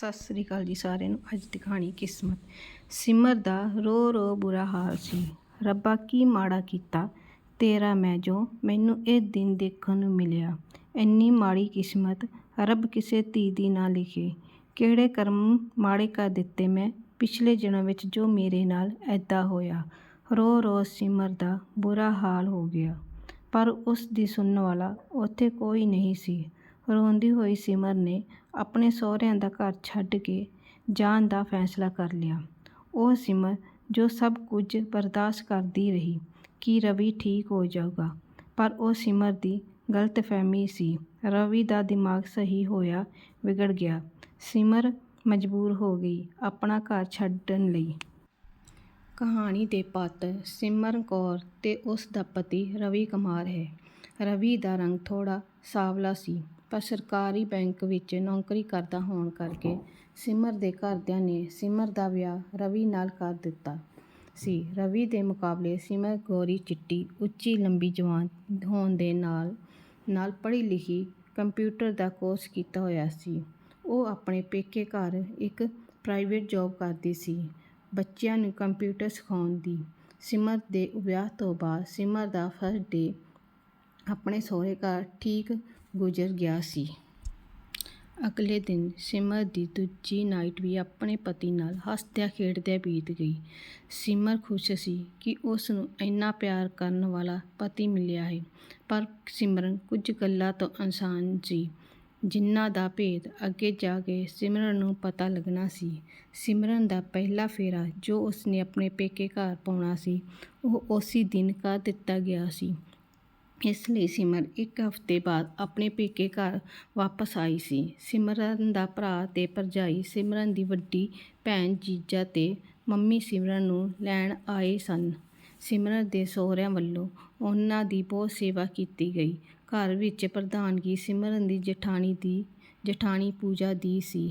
ਸਤਿ ਸ੍ਰੀ ਅਕਾਲ ਜੀ ਸਾਰਿਆਂ ਨੂੰ। ਅੱਜ ਦੀ ਕਹਾਣੀ ਕਿਸਮਤ। ਸਿਮਰ ਦਾ ਰੋ ਰੋ ਬੁਰਾ ਹਾਲ ਸੀ। ਰੱਬਾ ਕੀ ਮਾੜਾ ਕੀਤਾ। ਤੇਰਾ ਮੈਂ ਜੋ ਮੈਨੂੰ ਇਹ ਦਿਨ ਦੇਖਣ ਨੂੰ ਮਿਲਿਆ। ਇੰਨੀ ਮਾੜੀ ਕਿਸਮਤ ਰੱਬ ਕਿਸੇ ਧੀ ਦੀ ਨਾ ਲਿਖੇ। ਕਿਹੜੇ ਕਰਮ ਮਾੜੇ ਕਰ ਦਿੱਤੇ ਮੈਂ? ਪਿਛਲੇ ਜਨਮ ਵਿੱਚ ਜੋ ਮੇਰੇ ਨਾਲ ਐਦਾਂ ਹੋਇਆ। ਰੋ ਰੋ ਸਿਮਰ ਦਾ ਬੁਰਾ ਹਾਲ ਹੋ ਗਿਆ। ਪਰ ਉਸ ਦੀ ਸੁਣਨ ਵਾਲਾ ਉੱਥੇ ਕੋਈ ਨਹੀਂ ਸੀ। ਰੋਂਦੀ ਹੋਈ ਸਿਮਰ ਨੇ ਆਪਣੇ ਸਹੁਰਿਆਂ ਦਾ ਘਰ ਛੱਡ ਕੇ ਜਾਣ ਦਾ ਫੈਸਲਾ ਕਰ ਲਿਆ। ਉਹ ਸਿਮਰ, ਜੋ ਸਭ ਕੁਝ ਬਰਦਾਸ਼ਤ ਕਰਦੀ ਰਹੀ, ਕਿ ਰਵੀ ਠੀਕ ਹੋ ਜਾਊਗਾ। ਪਰ ਉਹ ਸਿਮਰ ਦੀ ਗਲਤਫਹਿਮੀ ਸੀ। ਰਵੀ ਦਾ ਦਿਮਾਗ ਸਹੀ ਹੋਇਆ ਵਿਗੜ ਗਿਆ। ਸਿਮਰ ਮਜਬੂਰ ਹੋ ਗਈ ਆਪਣਾ ਘਰ ਛੱਡਣ ਲਈ। ਕਹਾਣੀ ਦੇ ਪਾਤਰ ਸਿਮਰਨ ਕੌਰ ਤੇ ਉਸ ਦਾ ਪਤੀ ਰਵੀ ਕੁਮਾਰ ਹੈ। ਰਵੀ ਦਾ ਰੰਗ ਥੋੜ੍ਹਾ ਸਾਵਲਾ ਸੀ। ਪਰ ਸਰਕਾਰੀ ਬੈਂਕ ਵਿੱਚ ਨੌਕਰੀ ਕਰਦਾ ਹੋਣ ਕਰਕੇ ਸਿਮਰ ਦੇ ਘਰਦਿਆਂ ਨੇ ਸਿਮਰ ਦਾ ਵਿਆਹ ਰਵੀ ਨਾਲ ਕਰ ਦਿੱਤਾ ਸੀ। ਰਵੀ ਦੇ ਮੁਕਾਬਲੇ ਸਿਮਰ ਗੋਰੀ ਚਿੱਟੀ, ਉੱਚੀ, ਲੰਬੀ ਜਵਾਨ ਹੋਣ ਦੇ ਨਾਲ ਨਾਲ ਪੜ੍ਹੀ ਲਿਖੀ ਕੰਪਿਊਟਰ ਦਾ ਕੋਰਸ ਕੀਤਾ ਹੋਇਆ ਸੀ। ਉਹ ਆਪਣੇ ਪੇਕੇ ਘਰ ਇੱਕ ਪ੍ਰਾਈਵੇਟ ਜੌਬ ਕਰਦੀ ਸੀ, ਬੱਚਿਆਂ ਨੂੰ ਕੰਪਿਊਟਰ ਸਿਖਾਉਣ ਦੀ। ਸਿਮਰ ਦੇ ਵਿਆਹ ਤੋਂ ਬਾਅਦ ਸਿਮਰ ਦਾ ਫਸਟ ਡੇ ਆਪਣੇ ਸਹੁਰੇ ਘਰ ਠੀਕ ਗੁਜ਼ਰ ਗਿਆ ਸੀ। ਅਗਲੇ ਦਿਨ ਸਿਮਰ ਦੀ ਦੂਜੀ ਨਾਈਟ ਵੀ ਆਪਣੇ ਪਤੀ ਨਾਲ ਹੱਸਦਿਆਂ ਖੇਡਦਿਆਂ ਬੀਤ ਗਈ। ਸਿਮਰ ਖੁਸ਼ ਸੀ ਕਿ ਉਸ ਨੂੰ ਇੰਨਾ ਪਿਆਰ ਕਰਨ ਵਾਲਾ ਪਤੀ ਮਿਲਿਆ ਹੈ ਪਰ ਸਿਮਰਨ ਕੁਝ ਗੱਲਾਂ ਤੋਂ ਅਣਸਾਨ ਸੀ। ਜਿਨ੍ਹਾਂ ਦਾ ਭੇਦ ਅੱਗੇ ਜਾ ਕੇ ਸਿਮਰਨ ਨੂੰ ਪਤਾ ਲੱਗਣਾ ਸੀ। ਸਿਮਰਨ ਦਾ ਪਹਿਲਾ ਫੇਰਾ ਜੋ ਉਸਨੇ ਆਪਣੇ ਪੇਕੇ ਘਰ ਪਾਉਣਾ ਸੀ, ਉਹ ਉਸੇ ਦਿਨ ਕਰ ਦਿੱਤਾ ਗਿਆ ਸੀ। ਇਸ ਲਈ ਸਿਮਰ ਇੱਕ ਹਫ਼ਤੇ ਬਾਅਦ ਆਪਣੇ ਪੇਕੇ ਘਰ ਵਾਪਸ ਆਈ ਸੀ। ਸਿਮਰਨ ਦਾ ਭਰਾ ਤੇ ਭਰਜਾਈ ਸਿਮਰਨ ਦੀ ਵੱਡੀ ਭੈਣ ਜੀਜਾ ਤੇ ਮੰਮੀ ਸਿਮਰਨ ਨੂੰ ਲੈਣ ਆਏ ਸਨ। ਸਿਮਰਨ ਦੇ ਸਹੁਰਿਆਂ ਵੱਲੋਂ ਉਹਨਾਂ ਦੀ ਬਹੁਤ ਸੇਵਾ ਕੀਤੀ ਗਈ। ਘਰ ਵਿੱਚ ਪ੍ਰਧਾਨਗੀ ਸਿਮਰਨ ਦੀ ਜਠਾਣੀ ਦੀ ਜਠਾਣੀ ਪੂਜਾ ਦੀ ਸੀ।